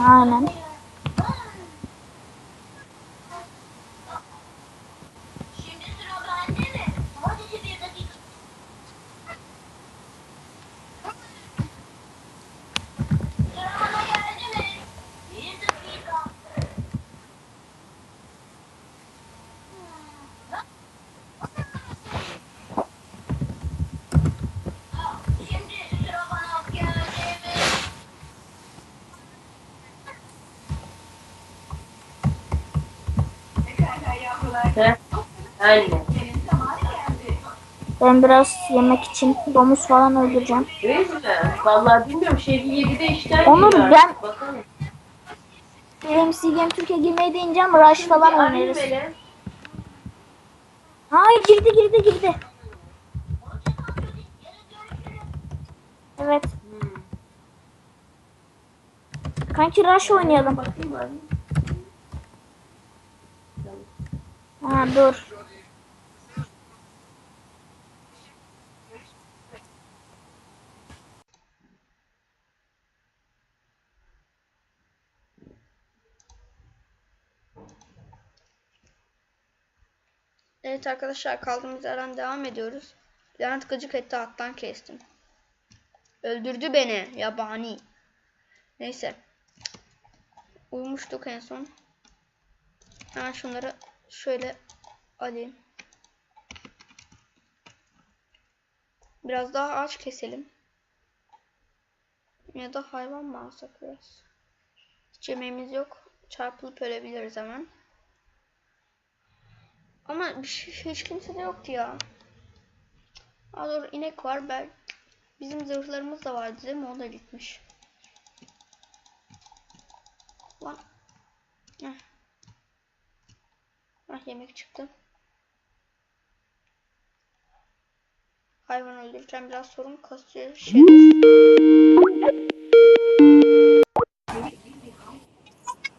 Aynen. Şimdi Aynen. Ben biraz yemek için domuz falan öldüreceğim. Değil mi? Vallahi bilmiyorum. Şehri 7'de işten Onur, geliyor. ben- Bakalım. MC Game Türkiye girmeye değineceğim. Rush falan oynarız. beni. Hayır girdi girdi girdi. Evet. Hmm. Kanki Rush oynayalım. Bakayım. Ha dur. Evet arkadaşlar kaldığımız yerden devam ediyoruz. Levent gıcık etti alttan kestim. Öldürdü beni yabani. Neyse. Uyumuştuk en son. Hemen şunları şöyle alayım. Biraz daha ağaç keselim. Ya da hayvan mı alsak biraz? Hiç yemeğimiz yok. Çarpılıp ölebiliriz hemen. Ama şey, hiç kimse de yoktu ya. Aa doğru inek var. Ben, bizim zırhlarımız da vardı değil mi? O da gitmiş. Lan. Heh. Heh, yemek çıktı. Hayvan öldürürken biraz sorun kasıyor. Şey.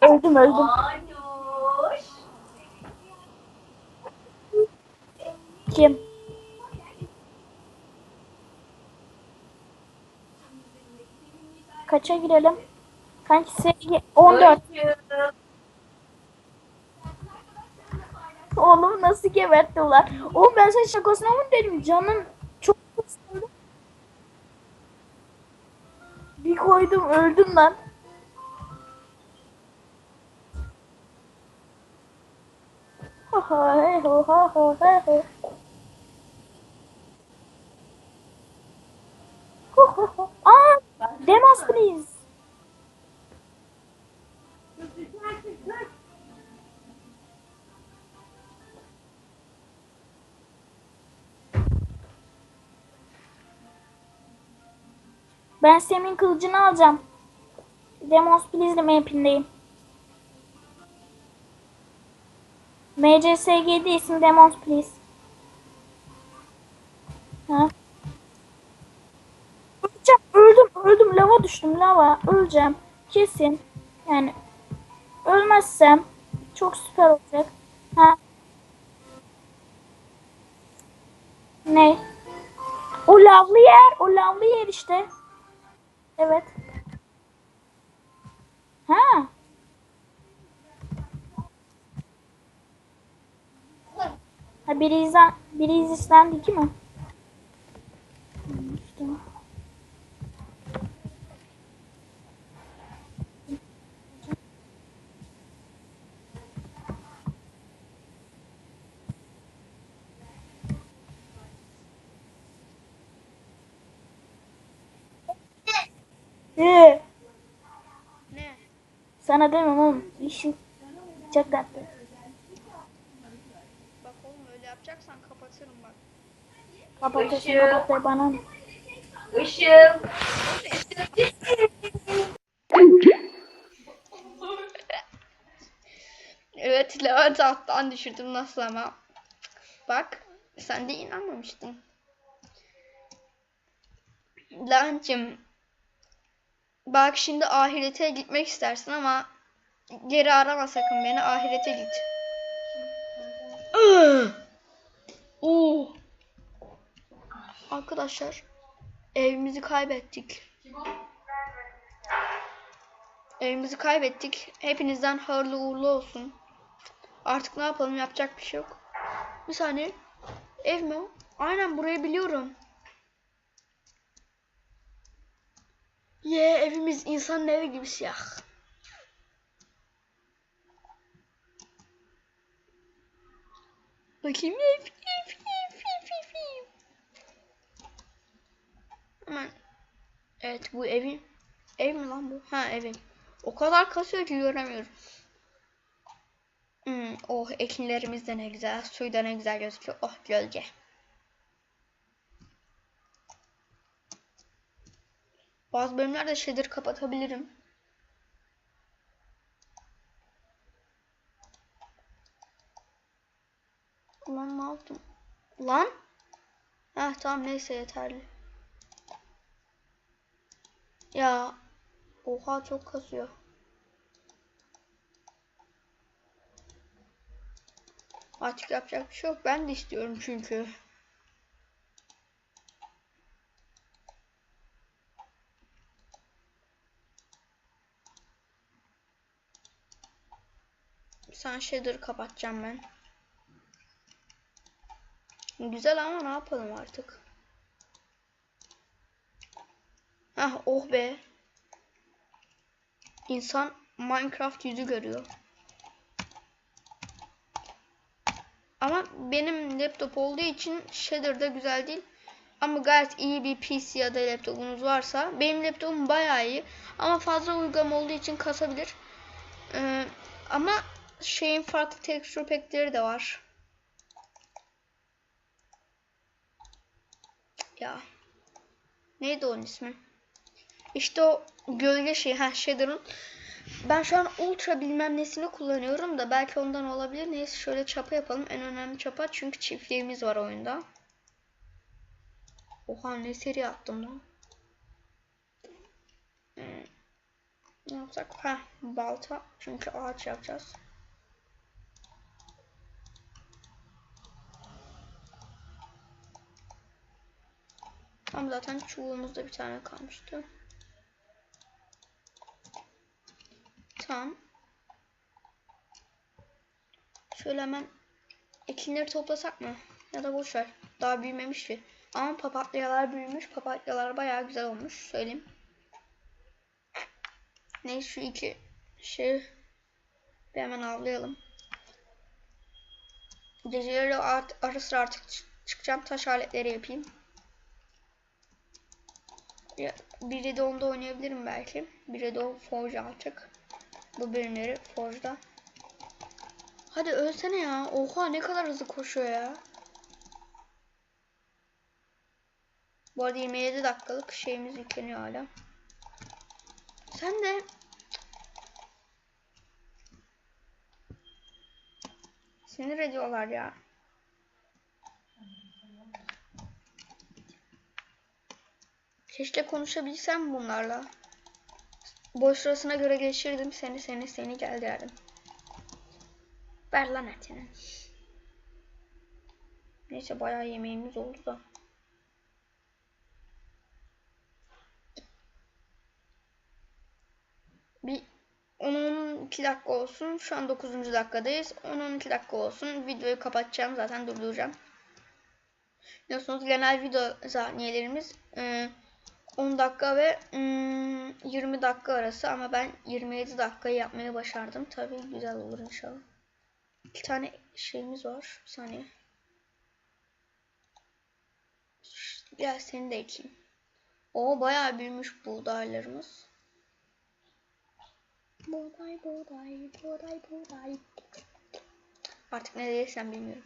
Öldüm öldüm. Kim? Kaça girelim? Kanki sevgi 14. Oğlum nasıl geberttiler? Oğlum ben sana şakasına mı dedim? Canın çok kısıldı. Bir koydum öldüm lan. Ha ha he ho ha. Ho ho ho. Aa, demos please. Ben Sem'in kılıcını alacağım. Demos please'le map'indeyim. MCSG'de isim Demons please. Ha? Öleceğim, öldüm, öldüm. Lava. Öleceğim. Kesin. Yani ölmezsem çok süper olacak. Ha? Ne? O lavlı yer, o lavlı yer işte. Evet. Ha? Ha biri izlen, biri izlendi ki mi? İşte. Ee, Ne? sana demiyorum oğlum. İşin çok tatlı. Bak oğlum öyle yapacaksan kapatırım bak. Kapatırsın kapatır bana. ne? Işıl. Evet Levent alttan düşürdüm nasıl ama. Bak sen de inanmamıştın. Levent'cim bak şimdi ahirete gitmek istersin ama geri arama sakın beni ahirete git. Oo. Arkadaşlar evimizi kaybettik. Evimizi kaybettik. Hepinizden hayırlı uğurlu olsun. Artık ne yapalım yapacak bir şey yok. Bir saniye. Ev mi? Aynen burayı biliyorum. Ye evimiz insanın evi gibi siyah. Bakayım ev, ev, ev, ev, ev, ev. Hemen. Evet bu evim. Ev mi lan bu? Ha evim. O kadar kasıyor ki göremiyorum. Hmm, oh ekinlerimiz de ne güzel. Suyu da ne güzel gözüküyor. Oh gölge. Bazı bölümlerde shader kapatabilirim. Lan ne yaptım? Lan? Heh tamam neyse yeterli. Ya oha çok kasıyor. Artık yapacak bir şey yok. Ben de istiyorum çünkü. Sen shader'ı kapatacağım ben. Güzel ama ne yapalım artık. Hah oh be. İnsan Minecraft yüzü görüyor. Ama benim laptop olduğu için shader da güzel değil. Ama gayet iyi bir PC ya da laptopunuz varsa benim laptopum bayağı iyi ama fazla uygulama olduğu için kasabilir. Ee, ama şeyin farklı texture pack'leri de var. Ya. Neydi onun ismi? İşte o gölge şey, ha shader'ın. Ben şu an ultra bilmem nesini kullanıyorum da belki ondan olabilir. Neyse şöyle çapa yapalım. En önemli çapa çünkü çiftliğimiz var oyunda. Oha ne seri attım lan. Hmm. Ne yapsak? Ha balta. Çünkü ağaç yapacağız. Tam zaten çubuğumuzda bir tane kalmıştı. Tamam. Şöyle hemen ekinleri toplasak mı? Ya da boş. Daha büyümemiş ki. Ama papatyalar büyümüş. Papatyalar bayağı güzel olmuş. Söyleyeyim. Ne şu iki şey bir hemen avlayalım. Geceleri art, ara sıra artık çı- çıkacağım. Taş aletleri yapayım. Ya, biri de onda oynayabilirim belki. Biri de o Forge artık. Bu bölümleri Forge'da. Hadi ölsene ya. Oha ne kadar hızlı koşuyor ya. Bu arada 27 dakikalık şeyimiz yükleniyor hala. Sen de sinir ediyorlar ya. Keşke konuşabilsem bunlarla. Boş sırasına göre geçirdim seni seni seni gel derdim. Ver lan etini. Neyse bayağı yemeğimiz oldu da. Bir 10-12 dakika olsun. Şu an 9. dakikadayız. 10-12 dakika olsun. Videoyu kapatacağım. Zaten durduracağım. Biliyorsunuz genel video saniyelerimiz e, 10 dakika ve mm, 20 dakika arası ama ben 27 dakikayı yapmayı başardım. Tabii güzel olur inşallah. İki tane şeyimiz var. Bir saniye. Gel seni de ekeyim. O bayağı büyümüş buğdaylarımız. Buğday, buğday, buğday, buğday. Artık ne diyersem bilmiyorum.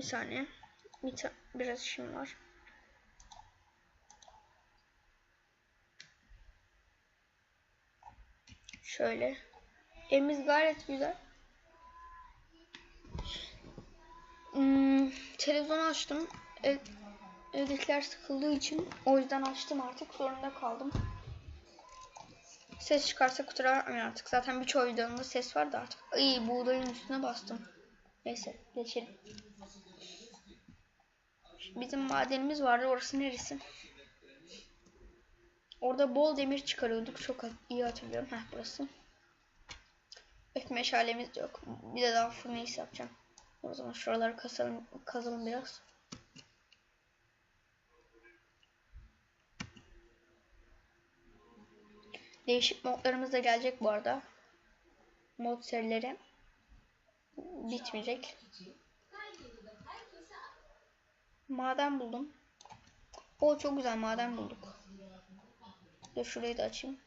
Bir saniye. Bir ta biraz işim var. Şöyle. Evimiz gayet güzel. Hmm, televizyonu açtım. Ev, evdekiler sıkıldığı için o yüzden açtım artık. Zorunda kaldım. Ses çıkarsa kusura artık. Zaten birçoğu videomda ses var da artık. İyi buğdayın üstüne bastım. Neyse geçelim. Bizim madenimiz vardı. Orası neresi? Orada bol demir çıkarıyorduk. Çok iyi hatırlıyorum. Heh burası. Evet meşalemiz de yok. Bir de daha furnace yapacağım. O zaman şuraları kazalım, kazalım biraz. Değişik modlarımız da gelecek bu arada. Mod serileri bitmeyecek. Maden buldum. O çok güzel maden bulduk. Dur şurayı da açayım.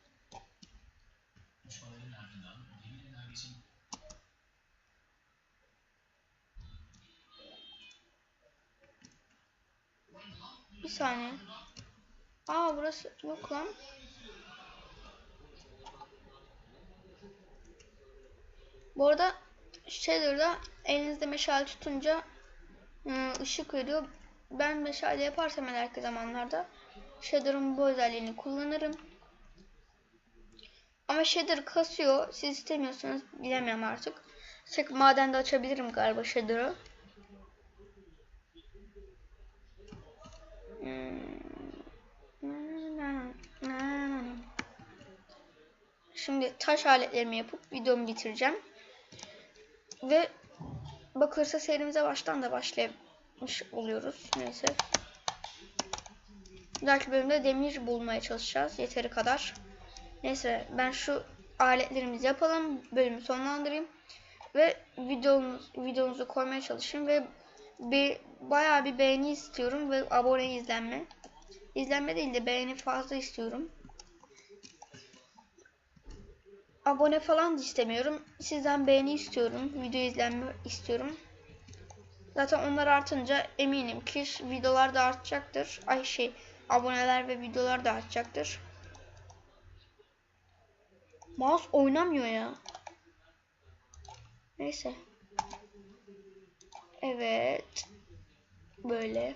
Bir saniye. Aa burası yok lan. Bu arada Shader'da elinizde meşale tutunca ıı, ışık veriyor. Ben meşale yaparsam ileriki zamanlarda Shader'ın bu özelliğini kullanırım. Ama Shader kasıyor. Siz istemiyorsanız bilemiyorum artık. Tek madende açabilirim galiba Shader'ı. Şimdi taş aletlerimi yapıp videomu bitireceğim. Ve bakılırsa serimize baştan da başlamış oluyoruz. Neyse. Bir bölümde demir bulmaya çalışacağız. Yeteri kadar. Neyse ben şu aletlerimizi yapalım. Bölümü sonlandırayım. Ve videomuz, videomuzu koymaya çalışayım. Ve bir, bayağı bir beğeni istiyorum. Ve abone izlenme. İzlenme değil de beğeni fazla istiyorum. Abone falan da istemiyorum. Sizden beğeni istiyorum. Video izlenme istiyorum. Zaten onlar artınca eminim ki videolar da artacaktır. Ay şey aboneler ve videolar da artacaktır. Mouse oynamıyor ya. Neyse. Evet. Böyle.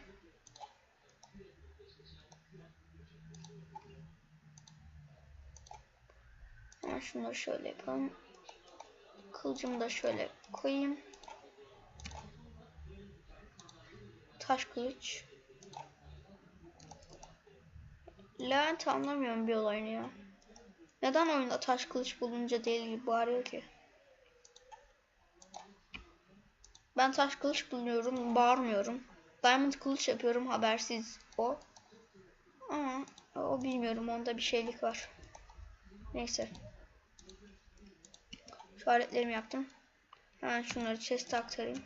Hemen şunları şöyle yapalım. Kılıcımı da şöyle koyayım. Taş kılıç. Levent anlamıyorum bir olayını ya. Neden oyunda taş kılıç bulunca değil gibi bağırıyor ki? Ben taş kılıç buluyorum, bağırmıyorum. Diamond kılıç yapıyorum, habersiz o. Ama o bilmiyorum, onda bir şeylik var. Neyse. Şu aletlerimi yaptım. Hemen şunları chest'e aktarayım.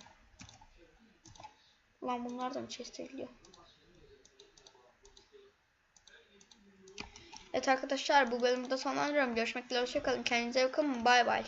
Ulan bunlar da mı chest'e gidiyor? Evet arkadaşlar bu bölümde sonlandırıyorum. Görüşmek üzere. Hoşçakalın. Kendinize bakın. Bay bay.